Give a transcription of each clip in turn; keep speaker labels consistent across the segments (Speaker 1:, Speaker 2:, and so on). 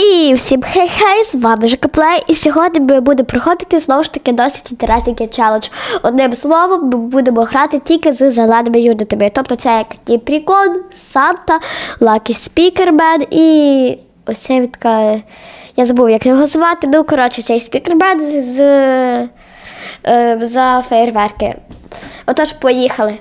Speaker 1: І всім хей-хей, з вами Жекаплей, і сьогодні ми будемо проходити знову ж таки досить інтересненький челендж. Одним словом, ми будемо грати тільки з зеленими юнітами. Тобто це як Ліпрікон, Санта, Лакі Спікермен і ось відка. Я забув, як його звати. Ну, коротше, цей спікермен з, з е, за фейерверки. Отож, поїхали.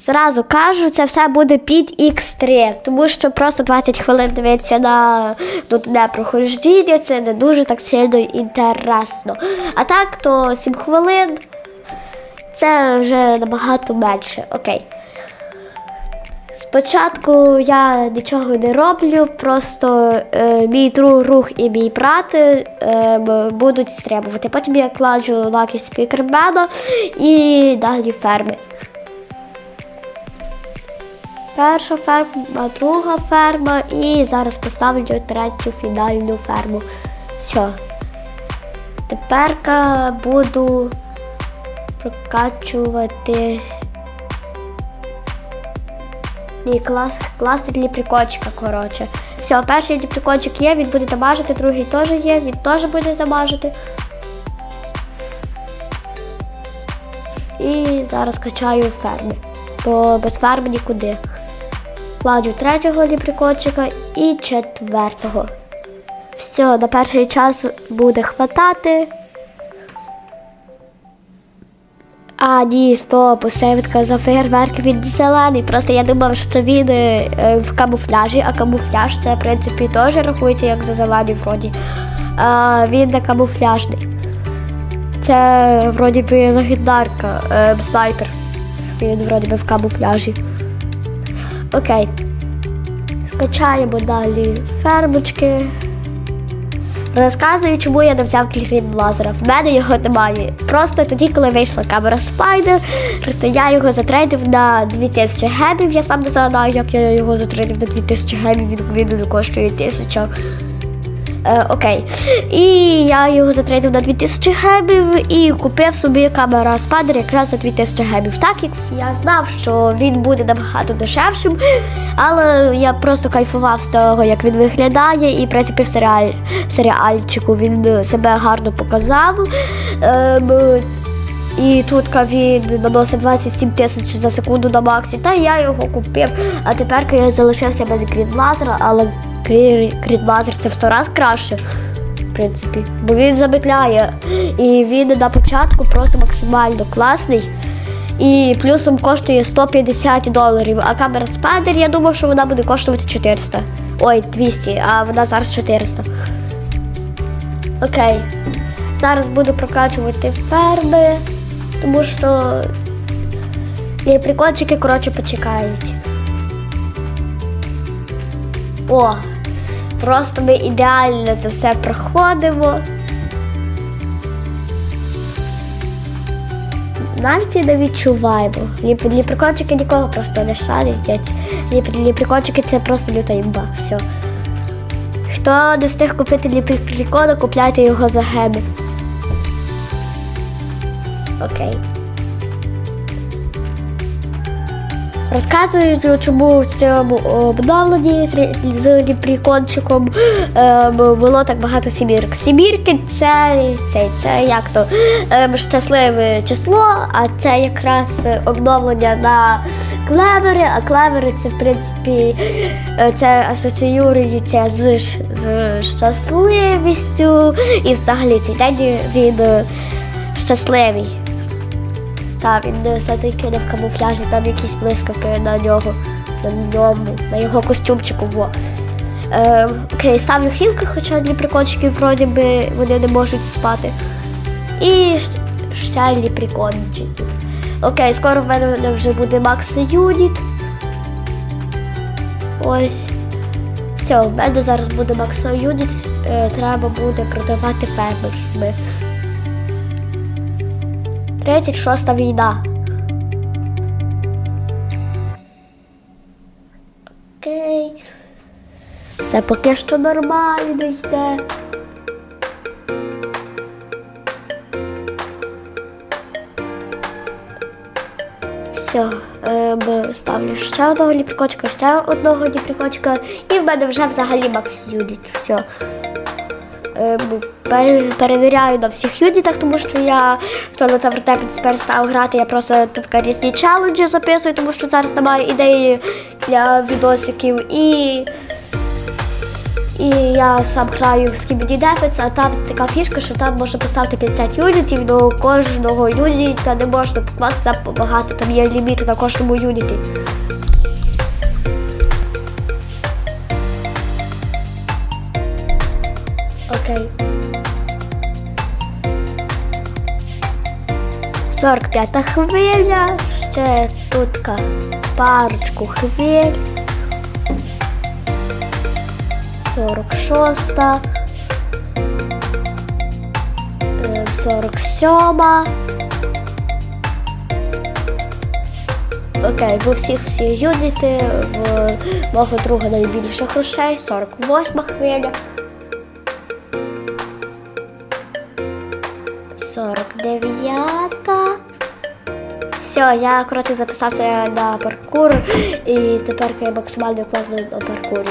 Speaker 1: Зразу кажу, це все буде під X3, тому що просто 20 хвилин дивитися на нудне прохождіння, це не дуже так сильно інтересно. А так, то 7 хвилин це вже набагато менше. Окей. Спочатку я нічого не роблю, просто е, мій друг рух і мій брат е, будуть стрибувати. Потім я кладу лакі спікермена і далі ферми. Перша ферма, друга ферма і зараз поставлю третю фінальну ферму. Все. Тепер буду прокачувати. Ні, клас, класти ліприкончика, коротше. Все, перший ліприкончик є, він буде дамажити, другий теж є, він теж буде дамажити. І зараз качаю ферми. Бо без ферми нікуди. Кладу третього ліприкончика і четвертого. Все, на перший час буде хватати. А, ні, стоп, усе відказав фейерверк він зелений. Просто я думав, що він е, в камуфляжі, а камуфляж це, в принципі, теж рахується як за зелений вроді. А він не камуфляжний. Це вроді би легендарка, е, снайпер. Він вроді би в камуфляжі. Окей. Качаємо далі фермочки. Розказую, чому я не взяв клірін лазера. В мене його немає. Просто тоді, коли вийшла камера Спайдер, то я його затрейдив на 2000 гемів. Я сам не згадаю, як я його затрейдив на 2000 гемів, він коштує 1000. Е, окей. І я його затрейдив на 2000 гебів і купив собі камера спадер якраз за 2000 гебів. Так як я знав, що він буде набагато дешевшим, але я просто кайфував з того, як він виглядає, і в принципі в, серіаль, в серіальчику він себе гарно показав. Ем, і тут він наносить 27 тисяч за секунду на максі, та я його купив. А тепер я залишився без грід лазера, але грід лазер це в 100 разів краще. В принципі, бо він замедляє. І він на початку просто максимально класний. І плюсом коштує 150 доларів. А камера спадер, я думав, що вона буде коштувати 400. Ой, 200, а вона зараз 400. Окей. Зараз буду прокачувати ферми, тому що прикольчики, коротше, почекають. О, просто ми ідеально це все проходимо. Навіть і не відчуваємо. Ліп, ліприкончики нікого просто не шарять. Ліп, ліприкончики це просто люта імба. Все. Хто не встиг купити ліприкона, купляйте його за геми. Окей. Розказую, чому в цьому обновленні з, з ліприкончиком е, було так багато сімірок. Сімірки це, це, це як то е, щасливе число, а це якраз обновлення на клевери, а клевери це в принципі е, це асоціюється з, з щасливістю і взагалі цей день він е, щасливий. Та він все-таки не в камуфляжі, там якісь блискавки на нього, на ньому, на його костюмчику. Во. Е, окей, ставлю хілки, хоча для прикончиків вроді би вони не можуть спати. І ще ліприкончиків. Окей, скоро в мене вже буде Макс Юніт. Ось. Все, в мене зараз буде Макс Юніт. Е, треба буде продавати фермерами. 36 війна. Окей. Все поки що нормально йде. Все. Ставлю ще одного ліприкочка, ще одного ліприкочка, і в мене вже взагалі макс юніт. Все. Ем, перевіряю на всіх юнітах, тому що я Toilet Tower Defense перестав грати. Я просто тут різні челенджі записую, тому що зараз немає ідеї для відосиків. І, і я сам граю в Skibidi Defense, а там така фішка, що там можна поставити 50 юнітів, до кожного юніта не можна покласти там багато, там є ліміт на кожному юніті. Окей. 45 хвиля, ще тут парочку хвиль. 46. е, 47. Окей, в усіх всі юніти, в мого друга найбільше грошей, 48 хвиля. Все, я коротше записався на паркур і тепер я максимально клас буду на паркурі.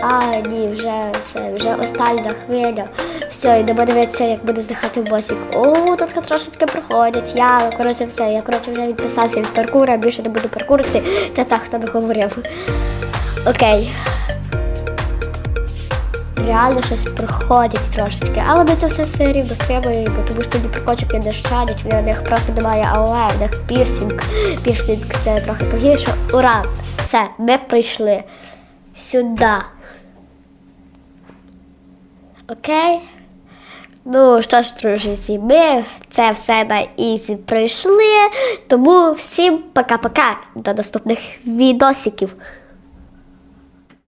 Speaker 1: А, ні, вже все, вже остання хвиля. Все, йдемо дивитися, як буде здихати босик. О, тут трошечки проходять. Я, коротше, все, я коротше вже відписався від паркура, більше не буду паркурити, та так хто не говорив. Окей. Реально щось проходять трошечки, але ми це все все рівно стримуємо, тому що ліприкочки не щадять, в них просто немає АОЕ, в них пірсінг. Пірсінг це трохи погірше. Ура! Все, ми прийшли сюди. Окей? Ну що ж, друзі, ми це все на ізі пройшли. Тому всім пока-пока. До наступних відосиків.